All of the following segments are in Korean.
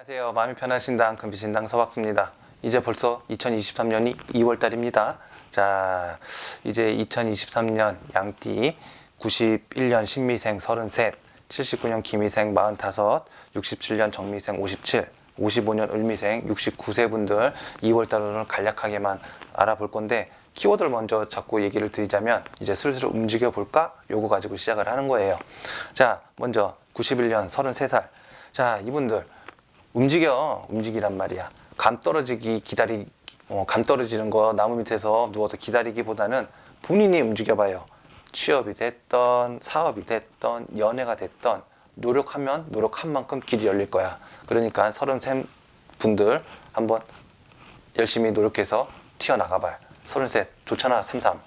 안녕하세요. 마음이 편한 신당 금비신당 서박수입니다. 이제 벌써 2023년이 2월 달입니다. 자, 이제 2023년 양띠 91년 신미생 33, 79년 기미생 45, 67년 정미생 57, 55년 을미생 69세 분들 2월 달을 간략하게만 알아볼 건데 키워드를 먼저 잡고 얘기를 드리자면 이제 슬슬 움직여 볼까? 요거 가지고 시작을 하는 거예요. 자, 먼저 91년 33살. 자, 이분들 움직여 움직이란 말이야. 감 떨어지기 기다리 어, 감 떨어지는 거 나무 밑에서 누워서 기다리기보다는 본인이 움직여봐요. 취업이 됐던 사업이 됐던 연애가 됐던 노력하면 노력한 만큼 길이 열릴 거야. 그러니까 서른세 분들 한번 열심히 노력해서 튀어나가봐요. 서른셋 좋잖아 삼삼.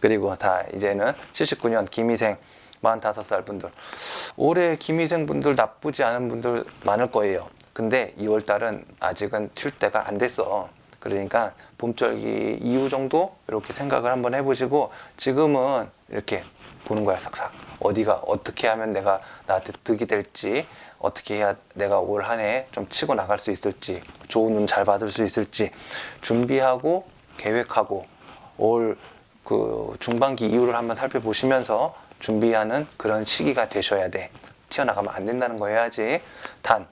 그리고 다 이제는 79년 김희생 45살 분들. 올해 김희생 분들 나쁘지 않은 분들 많을 거예요. 근데 2월 달은 아직은 튈 때가 안 됐어. 그러니까 봄절기 이후 정도 이렇게 생각을 한번 해보시고 지금은 이렇게 보는 거야 싹싹 어디가 어떻게 하면 내가 나한테 득이 될지 어떻게 해야 내가 올 한 해 좀 치고 나갈 수 있을지 좋은 운잘 받을 수 있을지 준비하고 계획하고 올 그 중반기 이후를 한번 살펴보시면서 준비하는 그런 시기가 되셔야 돼. 튀어나가면 안 된다는 거 해야지. 단,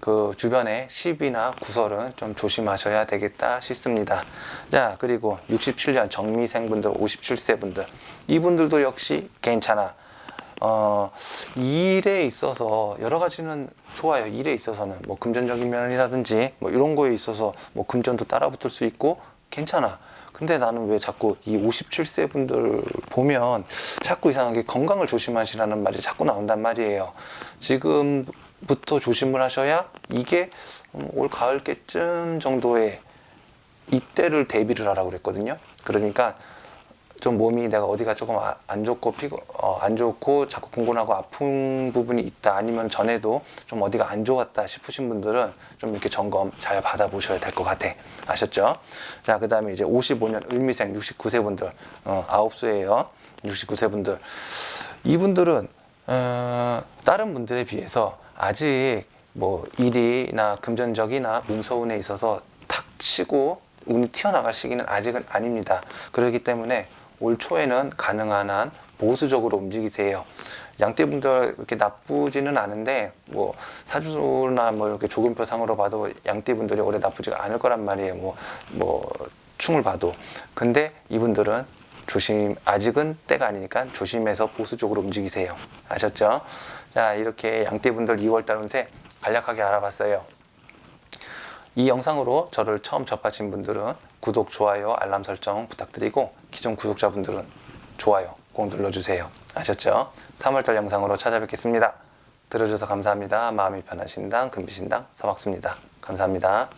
그 주변에 시비나 구설은 좀 조심하셔야 되겠다 싶습니다. 자, 그리고 67년 정미생분들, 57세 분들. 이분들도 역시 괜찮아. 어, 일에 있어서 여러 가지는 좋아요. 일에 있어서는 뭐 금전적인 면이라든지 뭐 이런 거에 있어서 뭐 금전도 따라 붙을 수 있고 괜찮아. 근데 나는 왜 자꾸 이 57세 분들 보면 자꾸 이상하게 건강을 조심하시라는 말이 자꾸 나온단 말이에요. 지금부터 조심을 하셔야 이게 음, 올 가을께쯤 정도에 이때를 대비를 하라고 그랬거든요. 그러니까 좀 몸이 내가 어디가 조금 아- 안 좋고 피고 어, 안 좋고 자꾸 공곤하고 아픈 부분이 있다 아니면 전에도 좀 어디가 안 좋았다 싶으신 분들은 좀 이렇게 점검 잘 받아보셔야 될 것 같아 아셨죠? 자 그 다음에 이제 55년 을미생 69세 분들 어, 아홉 수예요 69세 분들 이분들은 어, 다른 분들에 비해서 아직 뭐 일이나 금전적이나 문서운에 있어서 탁 치고 운이 튀어나갈 시기는 아직은 아닙니다. 그렇기 때문에 올 초에는 가능한 한 보수적으로 움직이세요. 양띠분들 이렇게 나쁘지는 않은데 뭐 사주나 뭐 이렇게 조금표 상으로 봐도 양띠분들이 올해 나쁘지가 않을 거란 말이에요. 뭐뭐 충을 봐도 근데 이분들은 조심 아직은 때가 아니니까 조심해서 보수적으로 움직이세요. 아셨죠? 자 이렇게 양띠분들 2월달 운세 간략하게 알아봤어요. 이 영상으로 저를 처음 접하신 분들은 구독, 좋아요, 알람 설정 부탁드리고 기존 구독자분들은 좋아요 꼭 눌러주세요. 아셨죠? 3월달 영상으로 찾아뵙겠습니다. 들어줘서 감사합니다. 마음이 편한 신당, 금비신당 서박수입니다. 감사합니다.